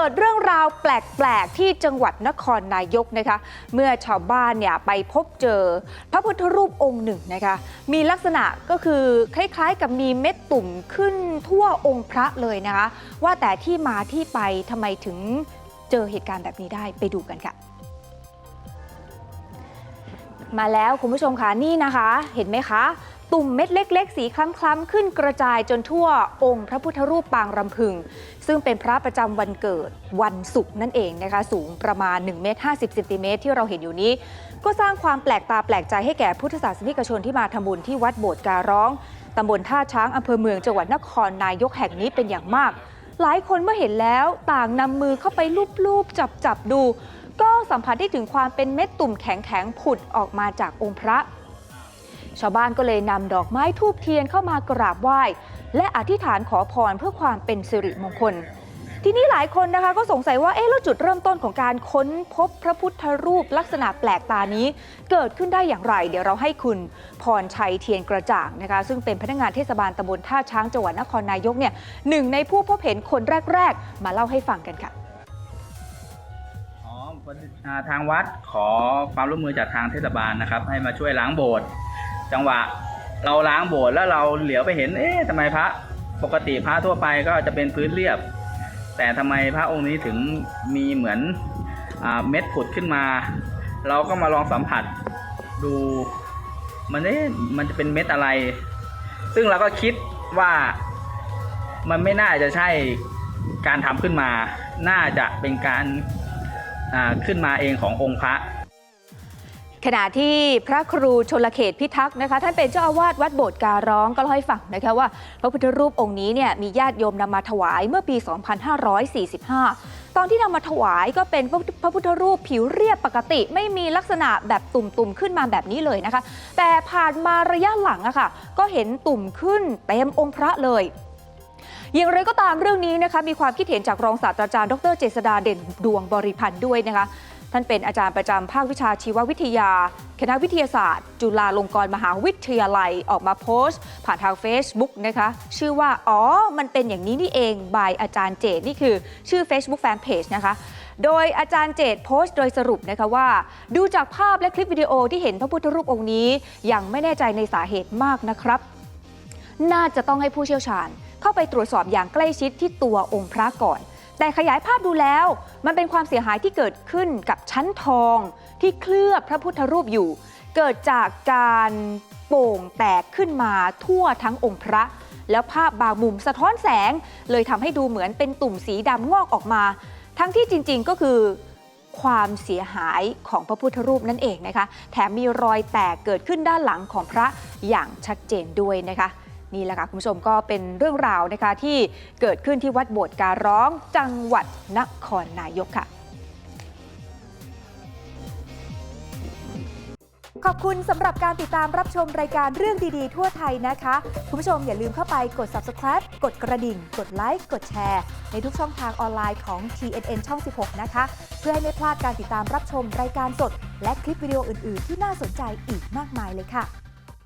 กิดเรื่องราวแปลก ๆ ที่จังหวัดนครนายกนะคะ เมื่อชาวบ้านเนี่ยไปพบเจอ พระพุทธรูปองค์หนึ่งนะคะ มีลักษณะก็คือคล้ายๆ กับมีเม็ดตุ่มขึ้นทั่วองค์พระเลยนะคะ ว่าแต่ที่มาที่ไปทำไมถึงเจอเหตุการณ์แบบนี้ได้ไปดูกันค่ะ มาแล้วคุณผู้ชมคะนี่นะคะ เห็นไหมคะ ตุ่มเม็ดเล็ก ๆ สีคล้ำๆขึ้นกระจายจนทั่วองค์พระพุทธรูปปางรำพึง ซึ่งเป็นพระประจำวันเกิดวันศุกร์นั่นเองนะคะ สูงประมาณ1เมตร50เซนติเมตรที่เราเห็นอยู่นี้ ก็สร้างความแปลกตาแปลกใจให้แก่พุทธศาสนิกชนที่มาทำบุญที่วัดโบสถ์การร้องตำบลท่าช้างอำเภอเมืองจังหวัดนครนายกแห่งนี้เป็นอย่างมาก หลายคนเมื่อเห็นแล้วต่างนำมือเข้าไปลูบๆจับๆดู ก็สัมผัสได้ถึงความเป็นเม็ดตุ่มแข็งๆผุดออกมาจากองค์พระ ชาวบ้านก็เลยนำดอกไม้ทูบเทียนเข้ามากราบไหว้ และอธิษฐานขอพรเพื่อความเป็นสิริมงคล ทีนี้หลายคนนะคะก็สงสัยว่าเอ๊ะแล้วจุดเริ่มต้นของการค้นพบพระพุทธรูปลักษณะแปลกตานี้ เกิดขึ้นได้อย่างไร เดี๋ยวเราให้คุณพรชัยเทียนกระจ่างนะคะ ซึ่งเป็นพนักงานเทศบาลตำบลท่าช้างจังหวัดนครนายกเนี่ยหนึ่งในผู้พบเห็นคนแรก ๆ มาเล่าให้ฟังกันค่ะอ๋อทางวัดขอความร่วมมือจากทางเทศบาลนะครับ ให้มาช่วยล้างโบสถ์ จังหวะเราล้างโบสถ์แล้วเราเหลียวไปเห็น เอ๊ะทำไมพระปกติพระทั่วไปก็จะเป็นพื้นเรียบ แต่ทำไมพระองค์นี้ถึงมีเหมือนอเม็ดผุดขึ้นมา เราก็มาลองสัมผัสดูมันเอ๊ะมันจะเป็นเม็ดอะไร ซึ่งเราก็คิดว่ามันไม่น่าจะใช่การทำขึ้นมา น่าจะเป็นการขึ้นมาเองขององค์พระ ขณะที่พระครูชนลเขตพิทักษ์นะคะ ท่านเป็นเจ้าอาวาสวัดโบสถ์การร้องก็เล่าให้ฟังนะคะว่า พระพุทธรูปองค์นี้เนี่ยมีญาติโยมนำมาถวายเมื่อปี 2545 ตอนที่นำมาถวายก็เป็นพระพุทธรูปผิวเรียบปกติ ไม่มีลักษณะแบบตุ่มๆขึ้นมาแบบนี้เลยนะคะ แต่ผ่านมาระยะหลังอะค่ะก็เห็นตุ่มขึ้นเต็มองค์พระเลยอย่างไรก็ตามเรื่องนี้นะคะมีความคิดเห็นจากรองศาสตราจารย์ดรเจษดาเด่นดวงบริพันธ์ด้วยนะคะ ท่านเป็นอาจารย์ประจำภาควิชาชีววิทยา คณะวิทยาศาสตร์ จุฬาลงกรณ์มหาวิทยาลัยออกมาโพสต์ ผ่านทาง Facebook นะคะ ชื่อว่า อ๋อ มันเป็นอย่างนี้นี่เองบายอาจารย์เจตนี่คือชื่อ Facebook Fanpage นะคะโดยอาจารย์เจตโพสต์โดยสรุปนะคะว่า ดูจากภาพและคลิปวิดีโอที่เห็นพระพุทธรูปองค์นี้ ยังไม่แน่ใจในสาเหตุมากนะครับ น่าจะต้องให้ผู้เชี่ยวชาญ เข้าไปตรวจสอบอย่างใกล้ชิดที่ตัวองค์พระก่อน แต่ขยายภาพดูแล้ว มันเป็นความเสียหายที่เกิดขึ้นกับชั้นทองที่เคลือบพระพุทธรูปอยู่ เกิดจากการโป่งแตกขึ้นมาทั่วทั้งองค์พระ แล้วภาพบางมุมสะท้อนแสง เลยทำให้ดูเหมือนเป็นตุ่มสีดำงอกออกมา ทั้งที่จริง ๆ ก็คือความเสียหายของพระพุทธรูปนั่นเองนะคะ แถมมีรอยแตกเกิดขึ้นด้านหลังของพระอย่างชัดเจนด้วยนะคะ นี่แหละค่ะคุณผู้ชมก็เป็นเรื่องราวนะคะที่เกิดขึ้นที่วัดโบสถ์การร้องจังหวัดนครนายกค่ะ ขอบคุณสำหรับการติดตามรับชมรายการเรื่องดีๆ ทั่วไทยนะคะ คุณผู้ชมอย่าลืมเข้าไปกด subscribe กดกระดิ่ง กดไลค์กดแชร์ ในทุกช่องทางออนไลน์ของ TNN ช่อง 16 นะคะ เพื่อให้ไม่พลาดการติดตามรับชมรายการสด และคลิปวิดีโออื่น ๆ ที่น่าสนใจอีกมากมายเลยค่ะ